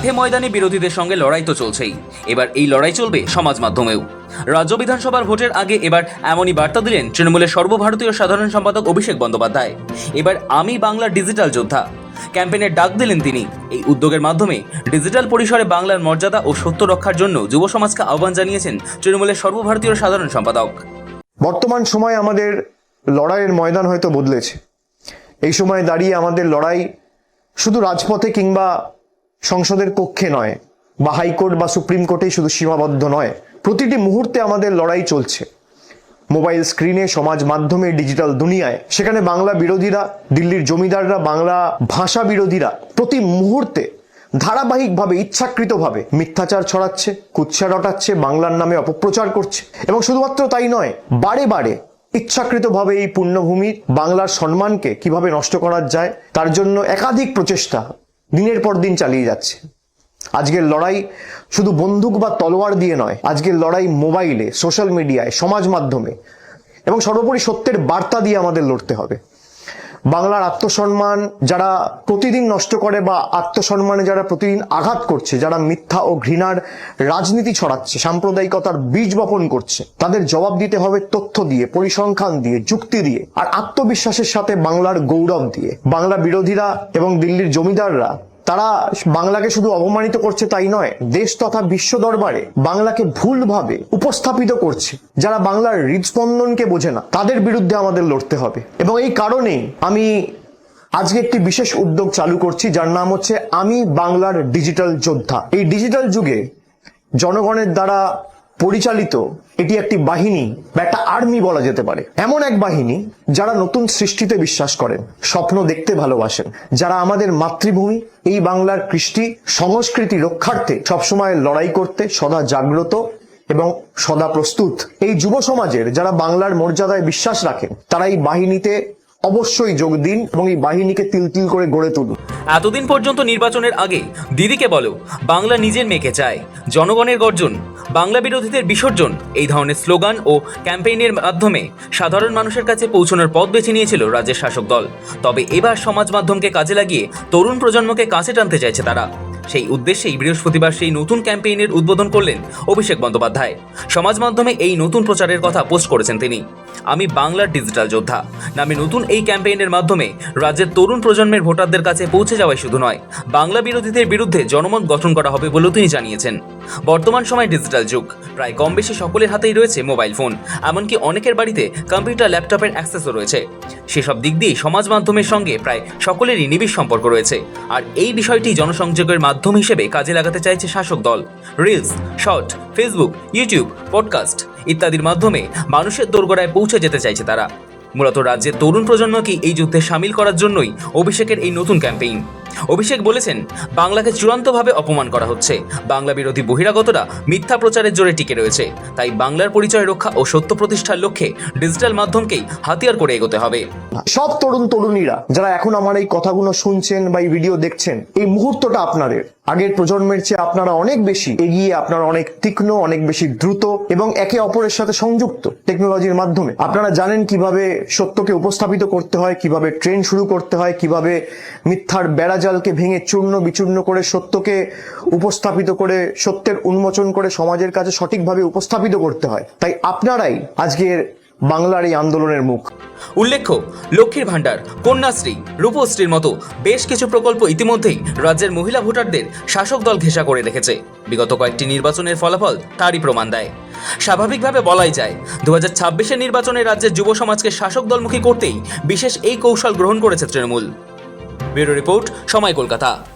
মাঠে ময়দানে বিরোধীদের সঙ্গে লড়াই তো চলছেই। এবার এই লড়াই চলবে সমাজ মাধ্যমেও। রাজ্য বিধানসভার ভোটের আগে এবার এমনই বার্তা দিলেন তৃণমূলের সর্বভারতীয় সাধারণ সম্পাদক অভিষেক বন্দ্যোপাধ্যায়। এবার আমি বাংলার ডিজিটাল যোদ্ধা। ক্যাম্পেইনের ডাক দিলেন তিনি। এই উদ্যোগের মাধ্যমে ডিজিটাল পরিসরে বাংলার মর্যাদা ও সত্য রক্ষার জন্য যুব সমাজকে আহ্বান জানিয়েছেন তৃণমূলের সর্বভারতীয় সাধারণ সম্পাদক। বর্তমান সময় আমাদের লড়াইয়ের ময়দান হয়তো বদলেছে। এই সময় দাঁড়িয়ে আমাদের লড়াই শুধু রাজপথে কিংবা সংসদের কক্ষে নয়, বা হাইকোর্ট বা সুপ্রিম কোর্টেই শুধু সীমাবদ্ধ নয়, প্রতিটি মুহূর্তে আমাদের লড়াই চলছে। মোবাইল স্ক্রিনে, সমাজ মাধ্যমে, ডিজিটাল দুনিয়ায়, সেখানে বাংলা বিরোধীরা, দিল্লির জমিদাররা, বাংলা ভাষা বিরোধীরা প্রতি মুহূর্তে ধারাবাহিকভাবে, ইচ্ছাকৃতভাবে মিথ্যাচার ছড়াচ্ছে, কুৎসা রটাচ্ছে, বাংলার নামে অপপ্রচার করছে। এবং শুধুমাত্র তাই নয়, বারে বারে ইচ্ছাকৃতভাবে এই পুণ্যভূমির বাংলার সম্মানকে কীভাবে নষ্ট করা যায়, তার জন্য একাধিক প্রচেষ্টা দিনের পর দিন চালিয়ে যাচ্ছে। আজকের লড়াই শুধু বন্দুক বা তলোয়ার দিয়ে নয়, আজকের লড়াই মোবাইলে, সোশ্যাল মিডিয়ায়, সমাজ মাধ্যমে এবং সর্বোপরি সত্যের বার্তা দিয়ে আমাদের লড়তে হবে। বাংলার আত্মসম্মান যারা প্রতিদিন নষ্ট করে বা আত্মসম্মানে যারা প্রতিদিন আঘাত করছে, যারা মিথ্যা ও ঘৃণার রাজনীতি ছড়াচ্ছে, সাম্প্রদায়িকতার বীজ বপন করছে, তাদের জবাব দিতে হবে তথ্য দিয়ে, পরিসংখ্যান দিয়ে, যুক্তি দিয়ে, আর আত্মবিশ্বাসের সাথে বাংলার গৌরব দিয়ে। বাংলা বিরোধীরা এবং দিল্লির জমিদাররা তারা বাংলাকে শুধু অবমানিত করছে তাই নয়, দেশ তথা বিশ্ব দরবারে বাংলাকে ভুলভাবে উপস্থাপিত করছে। যারা বাংলার হৃদস্পন্দনকে বোঝে না, তাদের বিরুদ্ধে আমাদের লড়তে হবে। এবং এই কারণেই আমি আজকে একটি বিশেষ উদ্যোগ চালু করছি, যার নাম হচ্ছে আমি বাংলার ডিজিটাল যোদ্ধা। এই ডিজিটাল যুগে জনগণের দ্বারা পরিচালিত, এটি একটি বাহিনী বা একটা আর্মি বলা যেতে পারে। এমন এক বাহিনী যারা নতুন সৃষ্টিতে বিশ্বাস করেন, স্বপ্ন দেখতে ভালোবাসেন। যারা আমাদের মাতৃভূমি, এই বাংলার কৃষ্টি সংস্কৃতি রক্ষার্থে সবসময় লড়াই করতে সদা জাগ্রত এবং সদা প্রস্তুত। এই যুব সমাজের যারা বাংলার মর্যাদায় বিশ্বাস রাখেন, তারা এই বাহিনীতে অবশ্যই যোগ দিন এবং এই বাহিনীকে তিল তিল করে গড়ে তুলুন। এতদিন পর্যন্ত নির্বাচনের আগে দিদিকে বলো, বাংলা নিজের মেয়েকে চায়। জনগণের গর্জন বাংলা বিরোধীদের বিসর্জন, এই ধরনের স্লোগান ও ক্যাম্পেইনের মাধ্যমে সাধারণ মানুষের কাছে পৌঁছানোর পথ বেছে নিয়েছিল রাজ্যের শাসক দল। তবে এবার সমাজ মাধ্যমকে কাজে লাগিয়ে তরুণ প্রজন্মকে কাছে টানতে চাইছে তারা। সেই উদ্দেশ্যেই বৃহস্পতিবার সেই নতুন ক্যাম্পেইনের উদ্বোধন করলেন অভিষেক বন্দ্যোপাধ্যায়। সমাজ মাধ্যমে এই নতুন প্রচারের কথা পোস্ট করেছেন তিনি। আমি বাংলার ডিজিটাল যোদ্ধা। নামে নতুন এই ক্যাম্পেইনের মাধ্যমে রাজ্যের তরুণ প্রজন্মের ভোটারদের কাছে পৌঁছে যাওয়াই শুধু নয়, বাংলা বিরোধীদের বিরুদ্ধে জনমত গঠন করা হবে বলেও তিনি জানিয়েছেন। বর্তমান সময় ডিজিটাল যুগ। প্রায় কম বেশি সকলের হাতেই রয়েছে মোবাইল ফোন। এমনকি অনেকের বাড়িতে কম্পিউটার, ল্যাপটপের অ্যাক্সেসও রয়েছে। সেসব দিক দিয়ে সমাজ মাধ্যমের সঙ্গে প্রায় সকলেরই নিবিড় সম্পর্ক রয়েছে। আর এই বিষয়টি জনসংযোগের মাধ্যম হিসেবে কাজে লাগাতে চাইছে শাসক দল। Reels, short, Facebook, YouTube, podcast ইত্যাদির মাধ্যমে মানুষের দোরগোড়ায় পৌঁছে যেতে চাইছে তারা। মূলত রাজ্যের তরুণ প্রজন্মকে এই যুদ্ধে সামিল করার জন্যই অভিষেকের এই নতুন ক্যাম্পেইন। অভিষেক বলেছেন, বাংলাকে চূড়ান্তভাবে অপমান করা হচ্ছে। বাংলা বিরোধী বহিরাগতরা মিথ্যা প্রচারের জোরে টিকে রয়েছে। তাই বাংলার পরিচয় রক্ষা ও সত্য প্রতিষ্ঠার লক্ষ্যে ডিজিটাল মাধ্যমকেই হাতিয়ার করে এগোতে হবে। সব তরুণ তরুণীরা যারা এখন আমার এই কথাগুলো শুনছেন বা এই ভিডিও দেখছেন, এই মুহূর্তটা আপনাদের। আগের প্রজন্মের চেয়ে আপনারা অনেক বেশি এগিয়ে আপনারা অনেক তীক্ষ্ণ, অনেক বেশি দ্রুত এবং একে অপরের সাথে সংযুক্ত টেকনোলজির মাধ্যমে। আপনারা জানেন কীভাবে সত্যকে উপস্থাপিত করতে হয়, কীভাবে ট্রেন শুরু করতে হয়, কীভাবে মিথ্যার বেড়াজালকে ভেঙে চূর্ণ বিচূর্ণ করে সত্যকে উপস্থাপিত করে, সত্যের উন্মোচন করে সমাজের কাছে সঠিকভাবে উপস্থাপিত করতে হয়। তাই আপনারাই আজকের বাংলার এই আন্দোলনের মুখ। উল্লেখ্য, লক্ষ্মীর ভাণ্ডার, কন্যাশ্রী, রূপশ্রীর মতো বেশ কিছু প্রকল্প ইতিমধ্যেই রাজ্যের মহিলা ভোটারদের শাসক দল ঘেঁষা করে রেখেছে। বিগত কয়েকটি নির্বাচনের ফলাফল তারই প্রমাণ দেয়। স্বাভাবিকভাবে বলাই যায় দু হাজার ছাব্বিশের নির্বাচনে রাজ্যের যুব সমাজকে শাসক দলমুখী করতেই বিশেষ এই কৌশল গ্রহণ করেছে তৃণমূল। ব্যুরো রিপোর্ট, সময় কলকাতা।